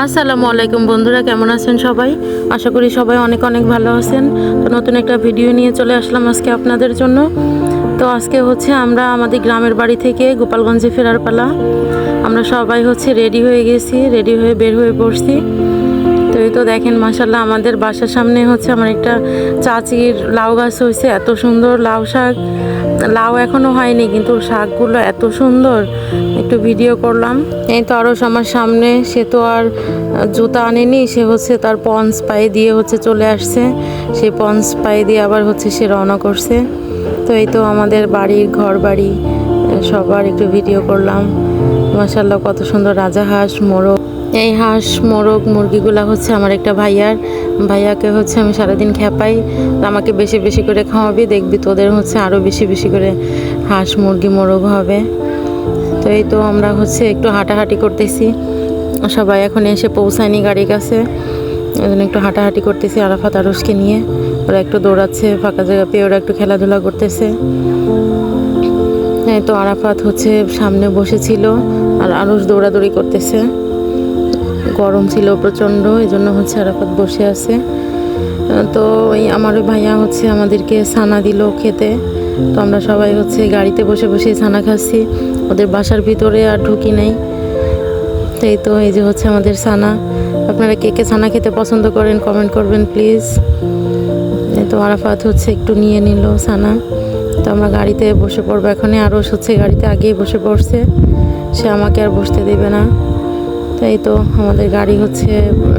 আসসালামু আলাইকুম বন্ধুরা, কেমন আছেন সবাই? আশা করি সবাই অনেক অনেক ভালো আছেন। তো নতুন একটা ভিডিও নিয়ে চলে আসলাম আজকে আপনাদের জন্য। তো আজকে হচ্ছে আমরা আমাদের গ্রামের বাড়ি থেকে গোপালগঞ্জে ফেরার পালা। আমরা সবাই হচ্ছে রেডি হয়ে গেছি, রেডি হয়ে বের হয়ে পড়ছি। তো এই তো দেখেন মাসাল্লাহ আমাদের বাসার সামনে হচ্ছে আমার একটা চাচির লাউ গাছ হয়েছে, এত সুন্দর লাউ শাক। লাউ এখনও হয়নি, কিন্তু শাকগুলো এত সুন্দর। একটু ভিডিও করলাম। এই তো আরও আমার সামনে, সে তো আর জুতা আনেনি, সে হচ্ছে তার পন্স পায়ে দিয়ে হচ্ছে চলে আসছে। সে পন্স পায়ে দিয়ে আবার হচ্ছে সে রওনা করছে। তো এই তো আমাদের বাড়ির ঘর বাড়ি, সবার একটু ভিডিও করলাম। মাসাল্লাহ কত সুন্দর রাজা হাঁস, মোরগ। এই হাঁস, মোরগ, মুরগিগুলা হচ্ছে আমার একটা ভাইয়ার। ভাইয়াকে হচ্ছে আমি সারাদিন খেপাই, আমাকে বেশি বেশি করে খাওয়াবি, দেখবি তোদের হচ্ছে আরও বেশি বেশি করে হাঁস, মুরগি, মোরগ হবে। তো এই তো আমরা হচ্ছে একটু হাঁটাহাঁটি করতেছি। সবাই এখন এসে পৌঁছায়নি গাড়ির কাছে। এই জন্য একটু হাঁটাহাঁটি করতেছি আরাফাত আরসকে নিয়ে। ওরা একটু দৌড়াচ্ছে, ফাঁকা জায়গা পেয়ে ওরা একটু খেলাধুলা করতেছে। এই তো আরাফাত হচ্ছে সামনে বসেছিল আর আরস দৌড়াদৌড়ি করতেছে। গরম ছিল প্রচণ্ড, এই জন্য হচ্ছে আরাফাত বসে আছে। তো ওই আমার ওই ভাইয়া হচ্ছে আমাদেরকে ছানা দিল খেতে। তো আমরা সবাই হচ্ছে গাড়িতে বসে বসে ছানা খাচ্ছি। ওদের বাসার ভিতরে আর ঢুকি নেই। এই তো, এই যে হচ্ছে আমাদের ছানা। আপনারা কে কে ছানা খেতে পছন্দ করেন কমেন্ট করবেন প্লিজ তো আরাফাত হচ্ছে একটু নিয়ে নিল ছানা। তো আমরা গাড়িতে বসে পড়ব। এখনই আরও হচ্ছে গাড়িতে আগেই বসে পড়ছে। সে আমাকে আর বসতে দেবে না। তাই তো আমাদের গাড়ি হচ্ছে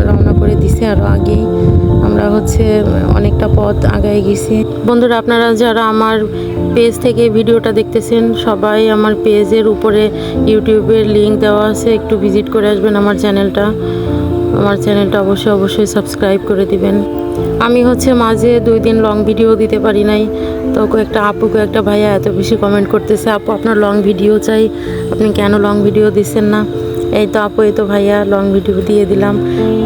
রওনা করে দিছে আরও আগেই। আমরা হচ্ছে অনেকটা পথ আগায় গেছি। বন্ধুরা, আপনারা যারা আমার পেজ থেকে ভিডিওটা দেখতেছেন, সবাই আমার পেজের উপরে ইউটিউবের লিঙ্ক দেওয়া আছে, একটু ভিজিট করে আসবেন আমার চ্যানেলটা। আমার চ্যানেলটা অবশ্যই অবশ্যই সাবস্ক্রাইব করে দিবেন। আমি হচ্ছে মাঝে দুই দিন লং ভিডিও দিতে পারি নাই, তো কয়েকটা আপু, কয়েকটা ভাইয়া এত বেশি কমেন্ট করতেছে, আপু, আপনার লং ভিডিও চাই, আপনি কেন লং ভিডিও দিচ্ছেন না? এই তো আপু, এই তো ভাইয়া লং ভিডিও দিয়ে দিলাম।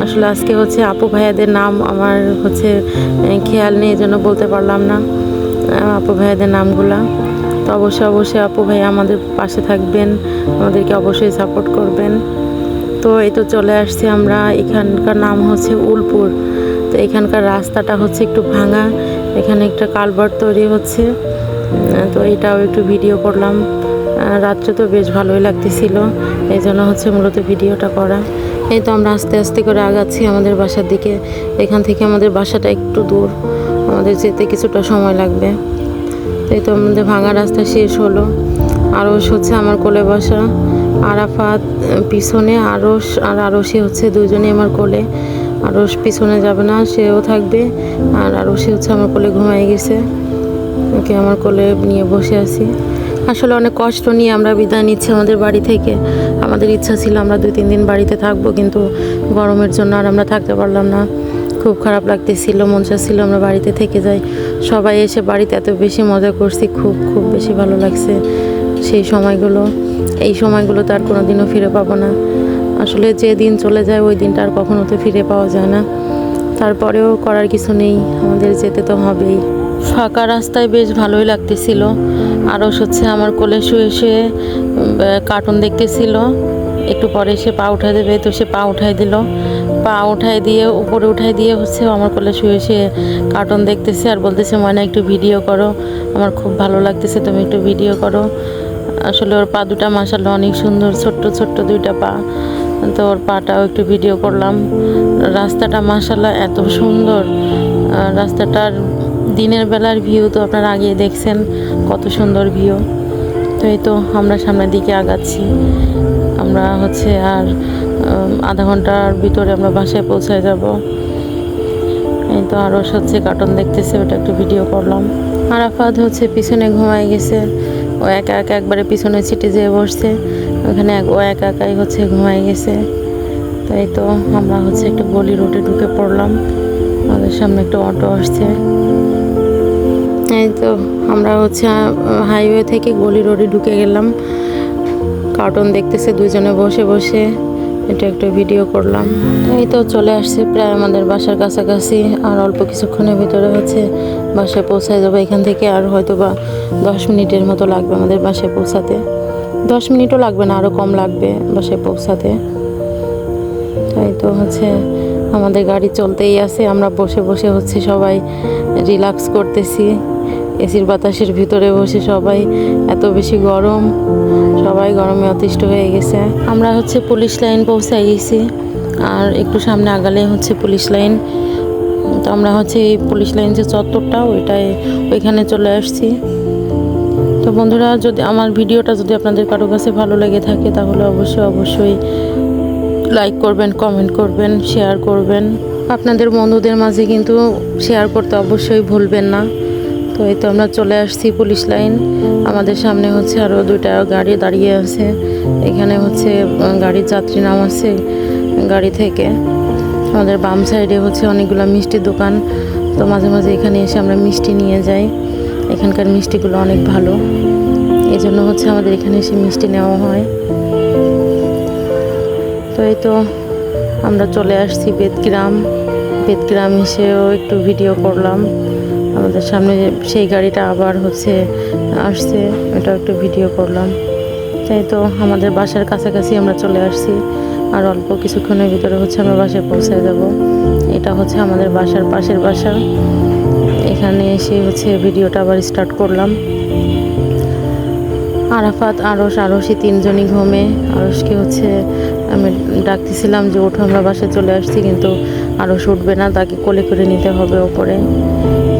আসলে আজকে হচ্ছে আপু ভাইয়াদের নাম আমার হচ্ছে খেয়াল নেই জন্য বলতে পারলাম না আপু ভাইয়াদের নামগুলা। তো অবশ্যই অবশ্যই আপু ভাইয়া আমাদের পাশে থাকবেন, আমাদেরকে অবশ্যই সাপোর্ট করবেন। তো এই তো চলে আসছি আমরা, এখানকার নাম হচ্ছে উলপুর। তো এখানকার রাস্তাটা হচ্ছে একটু ভাঙা, এখানে একটা কালভার্ট তৈরি হচ্ছে। তো এটাও একটু ভিডিও করলাম। রাত্রে তো বেশ ভালোই লাগতেছিল। এই জন্য হচ্ছে মূলত ভিডিওটা করা। এই তো আমরা আস্তে আস্তে করে আগাচ্ছি আমাদের বাসার দিকে। এখান থেকে আমাদের বাসাটা একটু দূর। আমাদের যেতে কিছুটা সময় লাগবে। এই তো আমাদের ভাঙা রাস্তা শেষ হলো। আরস হচ্ছে আমার কোলে বসা। আরাফাত পিছনে আরস আর আরসি হচ্ছে দুজনে আমার কোলে। আরস পিছনে যাবে না, সেও থাকবে। আর আরসি হচ্ছে আমার কোলে ঘুমাই গেছে। ওকে আমার কোলে নিয়ে বসে আছি। আসলে অনেক কষ্ট নিয়ে আমরা বিদায় নিচ্ছি আমাদের বাড়ি থেকে। আমাদের ইচ্ছা ছিল আমরা দুই, তিন দিন বাড়িতে থাকব, কিন্তু গরমের জন্য আর আমরা থাকতে পারলাম না। খুব খারাপ লাগতেছিল, মন চাচ্ছিল আমরা বাড়িতে থেকে যাই। সবাই এসে বাড়িতে এত বেশি মজা করছি, খুব খুব বেশি ভালো লাগছে সেই সময়গুলো। এই সময়গুলো তো আর কোনো দিনও ফিরে পাবো না। আসলে যে দিন চলে যায়, ওই দিনটা আর কখনো তো ফিরে পাওয়া যায় না। তারপরেও করার কিছু নেই, আমাদের যেতে তো হবেই। ফাঁকা রাস্তায় বেশ ভালোই লাগতেছিল। আরও হচ্ছে আমার কোলে শুয়ে শুয়ে কার্টুন দেখতেছিল। একটু পরে সে পা উঠাই দেবে, তো সে পা উঠাই দিল। পা উঠাই দিয়ে, উপরে উঠাই দিয়ে হচ্ছে আমার কোলে শুয়ে শুয়ে কার্টুন দেখতেছে আর বলতেছে মনে একটু ভিডিও করো। আমার খুব ভালো লাগতেছে, তুমি একটু ভিডিও করো। আসলে ওর পা দুটা মাসালো অনেক সুন্দর, ছোট্ট ছোট্ট দুইটা পা। তো ওর পাটাও একটু ভিডিও করলাম। রাস্তাটা মাসাল্লাহ এত সুন্দর। রাস্তাটার দিনের বেলার ভিউ তো আপনারা আগে দেখছেন, কত সুন্দর ভিউ তো এই তো আমরা সামনের দিকে আগাচ্ছি। আমরা হচ্ছে আর আধা ঘণ্টার ভিতরে আমরা বাসায় পৌঁছায় যাব। এই তো আরও হচ্ছে কার্টুন দেখতেছে, ওটা একটু ভিডিও করলাম। আরাফাত হচ্ছে পিছনে ঘুমায় গেছে। ও একা একা একবারে পিছনে ছিটে যেয়ে বসছে। ওখানে ও একা একাই হচ্ছে ঘুমায় গেছে। তাই তো আমরা হচ্ছে একটু গলি রোডে ঢুকে পড়লাম। আমাদের সামনে একটা অটো আসছে। এই তো আমরা হচ্ছে হাইওয়ে থেকে গলি রোডে ঢুকে গেলাম। কার্টুন দেখতেছে দুজনে বসে বসে। এটা একটা ভিডিও করলাম। এই তো চলে আসছে প্রায় আমাদের বাসার কাছাকাছি। আর অল্প কিছুক্ষণের ভিতরে হচ্ছে বাসায় পৌঁছায় যাব। এখান থেকে আর হয়তো বা দশ মিনিটের মতো লাগবে আমাদের বাসায় পৌঁছাতে। দশ মিনিটও লাগবে না আরও কম লাগবে বাসায় পৌঁছাতে। তাই তো হচ্ছে আমাদের গাড়ি চলতেই আছে, আমরা বসে বসে হচ্ছে সবাই রিল্যাক্স করতেছি। এসির বাতাসের ভিতরে বসে সবাই, এত বেশি গরম, সবাই গরমে অতিষ্ঠ হয়ে গেছে। আমরা হচ্ছে পুলিশ লাইন পৌঁছাই গেছি, আর একটু সামনে আগালে হচ্ছে পুলিশ লাইন। তো আমরা হচ্ছে এই পুলিশ লাইন যে চত্বরটা ওইটাই ওইখানে চলে আসছি। তো বন্ধুরা, যদি আমার ভিডিওটা যদি আপনাদের কারও কাছে ভালো লেগে থাকে, তাহলে অবশ্যই অবশ্যই লাইক করবেন কমেন্ট করবেন শেয়ার করবেন। আপনাদের বন্ধুদের মাঝে কিন্তু শেয়ার করতে অবশ্যই ভুলবেন না। তো এই তো আমরা চলে আসছি পুলিশ লাইন আমাদের সামনে হচ্ছে আরও দুইটা গাড়ি দাঁড়িয়ে আছে। এখানে হচ্ছে গাড়ির যাত্রী নামাচ্ছে গাড়ি থেকে। আমাদের বাম সাইডে হচ্ছে অনেকগুলো মিষ্টির দোকান। তো মাঝে মাঝে এখানে এসে আমরা মিষ্টি নিয়ে যাই। এখানকার মিষ্টিগুলো অনেক ভালো। এই জন্য হচ্ছে আমাদের এখানে এসে মিষ্টি নেওয়া হয়। তো এই তো আমরা চলে আসছি বেদগ্রাম বেদগ্রাম এসেও একটু ভিডিও করলাম। আমাদের সামনে সেই গাড়িটা আবার হচ্ছে আসছে এটাও একটু ভিডিও করলাম। তাই তো আমাদের বাসার কাছাকাছি আমরা চলে আসছি। আর অল্প কিছুক্ষণের ভিতরে হচ্ছে আমরা বাসায় পৌঁছে যাব। এটা হচ্ছে আমাদের বাসার পাশের বাসা। এখানে এসে হচ্ছে ভিডিওটা আবার স্টার্ট করলাম। আরাফাত আরস আরসি তিনজনই ঘুমে। আরসকে হচ্ছে আমি ডাকতেছিলাম যে, ওঠো, আমরা বাসায় চলে আসছি। কিন্তু আরস উঠবে না, তাকে কোলে করে নিতে হবে ওপরে।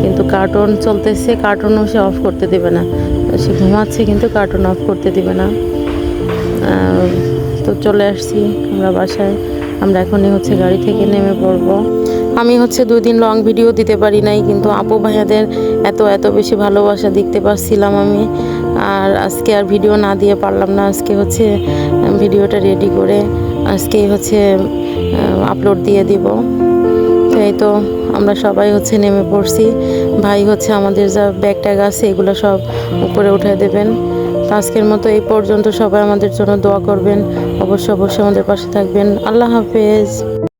কিন্তু কার্টুন চলতেছে, কার্টুনও সে অফ করতে দেবে না। সে ঘুমাচ্ছে, কিন্তু কার্টুন অফ করতে দেবে না। তো চলে আসছি আমরা বাসায়। আমরা এখনই হচ্ছে গাড়ি থেকে নেমে পড়ব। আমি হচ্ছে দুই দিন লং ভিডিও দিতে পারি নাই, কিন্তু আপু ভাইয়াদের এত এত বেশি ভালোবাসা দেখতে পাচ্ছিলাম আমি। আর আজকে আর ভিডিও না দিয়ে পারলাম না। আজকে হচ্ছে ভিডিওটা রেডি করে আজকেই হচ্ছে আপলোড দিয়ে দিব। তো এই তো আমরা সবাই হচ্ছে নেমে পড়ছি। ভাই হচ্ছে আমাদের যা ব্যাগ ট্যাগ আছে, এগুলো সব উপরে উঠে দেবেন। তো আজকের মতো এই পর্যন্ত সবাই আমাদের জন্য দোয়া করবেন। অবশ্যই অবশ্যই আমাদের পাশে থাকবেন। আল্লাহ হাফেজ।